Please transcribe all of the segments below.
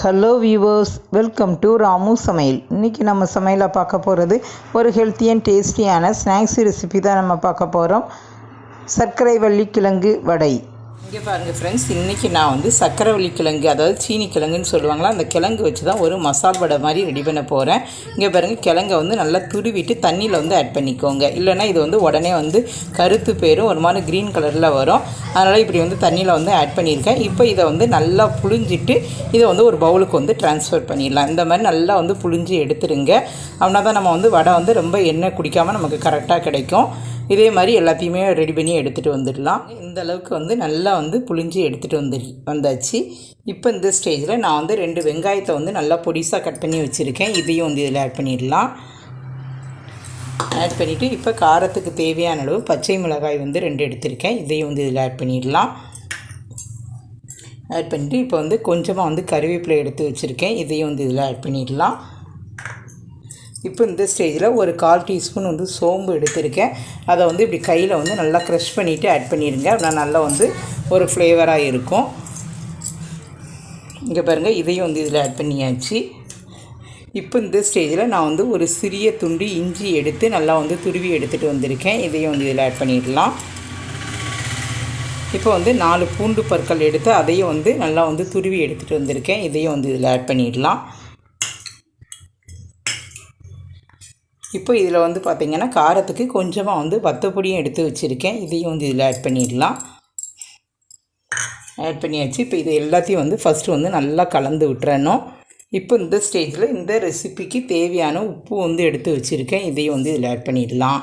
Hello viewers welcome to Ramu சமையல் இன்றைக்கி நம்ம சமையலை பார்க்க போகிறது ஒரு ஹெல்த்தி அண்ட் டேஸ்டியான ஸ்நாக்ஸ் ரெசிபி தான் நம்ம பார்க்க போகிறோம் சர்க்கரை வள்ளி கிழங்கு வடை. இங்கே பாருங்கள் ஃப்ரெண்ட்ஸ் இன்றைக்கி நான் வந்து சக்கரவள்ளி கிழங்கு அதாவது சீனி கிழங்குன்னு சொல்லுவாங்களா அந்த கிழங்கு வச்சு தான் ஒரு மசால் வடை மாதிரி ரெடி பண்ண போகிறேன் இங்கே பாருங்கள் கிழங்கை வந்து நல்லா துருவிட்டு தண்ணியில் வந்து ஆட் பண்ணிக்கோங்க. இல்லைன்னா இது வந்து உடனே வந்து கருத்து பேரும் ஒரு மாதிரி க்ரீன் கலரில் வரும். அதனால் இப்படி வந்து தண்ணியில் வந்து ஆட் பண்ணியிருக்கேன். இப்போ இதை வந்து நல்லா புழிஞ்சிட்டு இதை வந்து ஒரு பவுலுக்கு வந்து ட்ரான்ஸ்ஃபர் பண்ணிடலாம். இந்த மாதிரி நல்லா வந்து புழிஞ்சு எடுத்துருங்க. அப்படின்னா தான் நம்ம வந்து வடை வந்து ரொம்ப எண்ணெய் குடிக்காமல் நமக்கு கரெக்டாக கிடைக்கும். இதே மாதிரி எல்லாத்தையுமே ரெடி பண்ணி எடுத்துகிட்டு வந்துடலாம். இந்த அளவுக்கு வந்து நல்லா வந்து புளிஞ்சு எடுத்துகிட்டு வந்து வந்தாச்சு. இப்போ இந்த ஸ்டேஜில் நான் வந்து ரெண்டு வெங்காயத்தை வந்து நல்லா பொடிசாக கட் பண்ணி வச்சுருக்கேன். இதையும் வந்து இதில் ஆட் பண்ணிடலாம். ஆட் பண்ணிவிட்டு இப்போ காரத்துக்கு தேவையான அளவு பச்சை மிளகாய் வந்து ரெண்டு எடுத்திருக்கேன். இதையும் வந்து இதில் ஆட் பண்ணிடலாம். ஆட் பண்ணிவிட்டு இப்போ வந்து கொஞ்சமாக வந்து கருவேப்பிலை எடுத்து வச்சுருக்கேன். இதையும் வந்து இதில் ஆட் பண்ணிடலாம். இப்போ இந்த ஸ்டேஜில் ஒரு கால் டீஸ்பூன் வந்து சோம்பு எடுத்திருக்கேன். அதை வந்து இப்படி கையில் வந்து நல்லா க்ரஷ் பண்ணிவிட்டு ஆட் பண்ணிடுங்க அப்படின்னா நல்லா வந்து ஒரு ஃப்ளேவராக இருக்கும். இங்கே பாருங்கள் இதையும் வந்து இதில் ஆட் பண்ணியாச்சு. இப்போ இந்த ஸ்டேஜில் நான் வந்து ஒரு சிறிய துண்டு இஞ்சி எடுத்து நல்லா வந்து துருவி எடுத்துகிட்டு வந்திருக்கேன். இதையும் வந்து இதில் ஆட் பண்ணிடலாம். இப்போ வந்து நாலு பூண்டு பற்கள் எடுத்து அதையும் வந்து நல்லா வந்து துருவி எடுத்துகிட்டு வந்திருக்கேன். இதையும் வந்து இதில் ஆட் பண்ணிடலாம். இப்போ இதில் வந்து பார்த்திங்கன்னா காரத்துக்கு கொஞ்சமாக வந்து வத்தப்பொடியும் எடுத்து வச்சுருக்கேன். இதையும் வந்து இதில் ஆட் பண்ணிடலாம். ஆட் பண்ணியாச்சு. இப்போ இது எல்லாத்தையும் வந்து ஃபஸ்ட்டு வந்து நல்லா கலந்து விட்டுறணும். இப்போ இந்த ஸ்டேஜில் இந்த ரெசிபிக்கு தேவையான உப்பு வந்து எடுத்து வச்சுருக்கேன். இதையும் வந்து இதில் ஆட் பண்ணிடலாம்.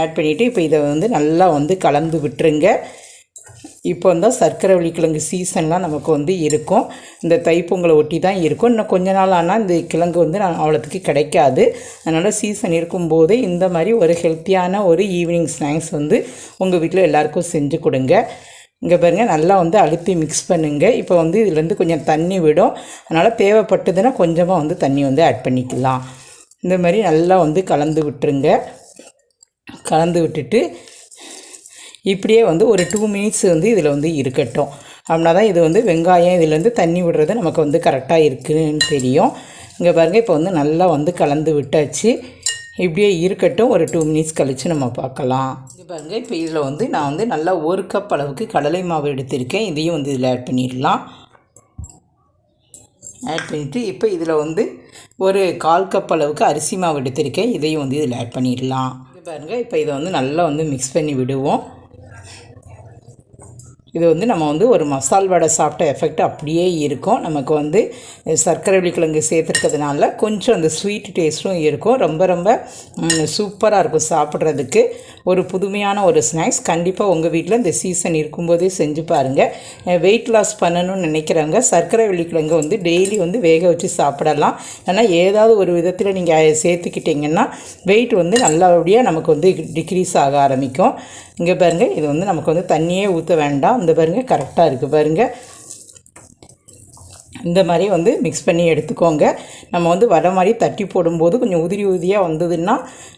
ஆட் பண்ணிவிட்டு இப்போ இதை வந்து நல்லா வந்து கலந்து விட்டுருங்க. இப்போ வந்து சர்க்கரை வள்ளிக்கிழங்கு சீசன்லாம் நமக்கு வந்து இருக்கும். இந்த தைப்பொங்கலை ஒட்டி தான் இருக்கும். இன்னும் கொஞ்ச நாள் ஆனால் இந்த கிழங்கு வந்து நான் அவ்வளோத்துக்கு கிடைக்காது. அதனால் சீசன் இருக்கும்போது இந்த மாதிரி ஒரு ஹெல்த்தியான ஒரு ஈவினிங் ஸ்நாக்ஸ் வந்து உங்கள் வீட்டில் எல்லாருக்கும் செஞ்சு கொடுங்க. இங்கே பாருங்கள் நல்லா வந்து அழுத்தி மிக்ஸ் பண்ணுங்கள் இப்போ வந்து இதுலேருந்து கொஞ்சம் தண்ணி விடும். அதனால் தேவைப்பட்டதுன்னா கொஞ்சமாக வந்து தண்ணி வந்து ஆட் பண்ணிக்கலாம். இந்த மாதிரி நல்லா வந்து கலந்து விட்டுருங்க. கலந்து விட்டுட்டு இப்படியே வந்து ஒரு டூ மினிட்ஸ் வந்து இதில் வந்து இருக்கட்டும். அப்படின்னா தான் இது வந்து வெங்காயம் இதுலேருந்து தண்ணி விடுறது நமக்கு வந்து கரெக்டாக இருக்குன்னு தெரியும். இங்கே பாருங்கள் இப்போ வந்து நல்லா வந்து கலந்து விட்டாச்சு. இப்படியே இருக்கட்டும் ஒரு டூ மினிட்ஸ் கழித்து நம்ம பார்க்கலாம். இங்கே பாருங்கள் இப்போ இதில் வந்து நான் வந்து நல்லா ஒரு கப் அளவுக்கு கடலை மாவு எடுத்திருக்கேன். இதையும் வந்து இதில் ஆட் பண்ணிடலாம். ஆட் பண்ணிவிட்டு இப்போ இதில் வந்து ஒரு கால் கப் அளவுக்கு அரிசி மாவு எடுத்திருக்கேன். இதையும் வந்து இதில் ஆட் பண்ணிடலாம். இது பாருங்கள் இப்போ இதை வந்து நல்லா வந்து மிக்ஸ் பண்ணி விடுவோம். இது வந்து நம்ம வந்து ஒரு மசால் வடை சாப்பிட்ட எஃபெக்ட் அப்படியே இருக்கும். நமக்கு வந்து சர்க்கரை வெள்ளிக்கிழங்கு சேர்த்துருக்கிறதுனால கொஞ்சம் அந்த ஸ்வீட் டேஸ்ட்டும் இருக்கும். ரொம்ப ரொம்ப சூப்பராக இருக்கும் சாப்பிட்றதுக்கு. ஒரு புதுமையான ஒரு ஸ்நாக்ஸ் கண்டிப்பாக உங்கள் வீட்டில் இந்த சீசன் இருக்கும்போதே செஞ்சு பாருங்கள் வெயிட் லாஸ் பண்ணணும்னு நினைக்கிறவங்க சர்க்கரை வெள்ளிக்கிழங்கு வந்து டெய்லி வந்து வேக வச்சு சாப்பிடலாம். ஏன்னா ஏதாவது ஒரு விதத்தில் நீங்கள் சேர்த்துக்கிட்டிங்கன்னா வெயிட் வந்து நல்லபடியாக நமக்கு வந்து டிக்ரீஸ் ஆக ஆரம்பிக்கும். இங்கே பாருங்கள் இது வந்து நமக்கு வந்து தண்ணியே ஊற்ற வேண்டாம். இந்த பாருங்கள் கரெக்டாக இருக்குது பாருங்கள் இந்த மாதிரி வந்து மிக்ஸ் பண்ணி எடுத்துக்கோங்க. நம்ம வந்து வர மாதிரி தட்டி போடும்போது கொஞ்சம் உதிரி உதிரியாக வந்ததுன்னா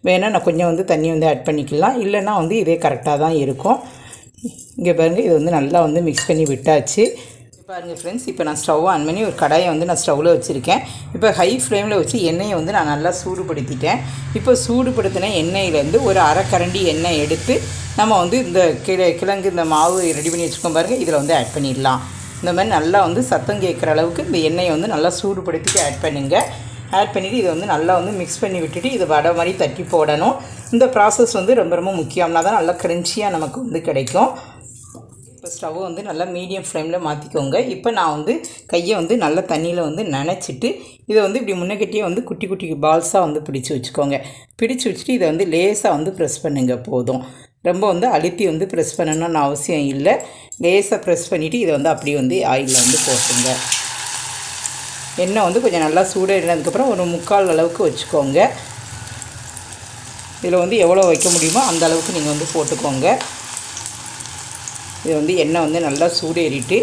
வேணால் நான் கொஞ்சம் வந்து தண்ணி வந்து ஆட் பண்ணிக்கலாம். இல்லைன்னா வந்து இதே கரெக்டாக தான் இருக்கும். இங்கே பாருங்கள் இது வந்து நல்லா வந்து மிக்ஸ் பண்ணி விட்டாச்சு. பாருங்கள் ஃப்ரெண்ட்ஸ் இப்போ நான் ஸ்டவ் ஆன் பண்ணி ஒரு கடாயை வந்து நான் ஸ்டவ்வில் வச்சுருக்கேன். இப்போ ஹை ஃப்ளேமில் வச்சு எண்ணெயை வந்து நான் நல்லா சூடுபடுத்திட்டேன். இப்போ சூடுபடுத்தின எண்ணெயிலேருந்து ஒரு அரை கரண்டி எண்ணெய் எடுத்து நம்ம வந்து இந்த கிழ கிழங்கு இந்த மாவு ரெடி பண்ணி வச்சுருக்கோம் பாருங்கள் இதில் வந்து ஆட் பண்ணிடலாம். இந்த மாதிரி நல்லா வந்து சத்தம் கேட்குற அளவுக்கு இந்த எண்ணெயை வந்து நல்லா சூடுபடுத்திட்டு ஆட் பண்ணுங்கள் ஆட் பண்ணிவிட்டு இதை வந்து நல்லா வந்து மிக்ஸ் பண்ணி விட்டுட்டு இது வடை மாதிரி தட்டி போடணும். இந்த ப்ராசஸ் வந்து ரொம்ப ரொம்ப முக்கியம்னா தான் நல்லா க்ரன்ச்சியாக நமக்கு வந்து கிடைக்கும். இப்போ ஸ்டவ்வை வந்து நல்லா மீடியம் ஃப்ளேமில் மாற்றிக்கோங்க இப்போ நான் வந்து கையை வந்து நல்லா தண்ணியில் வந்து நனைச்சிட்டு இதை வந்து இப்படி முன்னக்கட்டியே வந்து குட்டி குட்டி பால்ஸாக வந்து பிடிச்சி வச்சுக்கோங்க. பிடிச்சி வச்சுட்டு இதை வந்து லேசாக வந்து ப்ரெஸ் பண்ணுங்க போதும். ரொம்ப வந்து அழுத்தி வந்து ப்ரெஸ் பண்ணணும்னு அவசியம் இல்லை. லேசாக ப்ரெஸ் பண்ணிவிட்டு இதை வந்து அப்படியே வந்து ஆயிலில் வந்து போட்டுங்க எண்ணெய் வந்து கொஞ்சம் நல்லா சூடாகினதுக்கப்புறம் ஒரு முக்கால் அளவுக்கு வச்சுக்கோங்க. இதில் வந்து எவ்வளோ வைக்க முடியுமோ அந்த அளவுக்கு நீங்கள் வந்து போட்டுக்கோங்க. இது வந்து எண்ணெய் வந்து நல்லா சூடேறிட்டு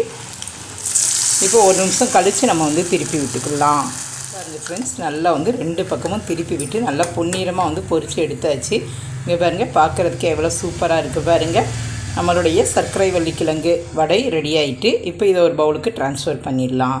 இப்போ ஒரு நிமிஷம் கழித்து நம்ம வந்து திருப்பி விட்டுக்கலாம். பாருங்கள் ஃப்ரெண்ட்ஸ் நல்லா வந்து ரெண்டு பக்கமும் திருப்பி விட்டு நல்லா பொன்னிறமாக வந்து பொறிச்சு எடுத்தாச்சு. இங்கே பாருங்கள் பார்க்குறதுக்கு எவ்வளோ சூப்பராக இருக்குது பாருங்கள் நம்மளுடைய சர்க்கரை வள்ளிக்கிழங்கு வடை ரெடி ஆகிட்டு இப்போ இதை ஒரு பவுலுக்கு ட்ரான்ஸ்ஃபர் பண்ணிடலாம்.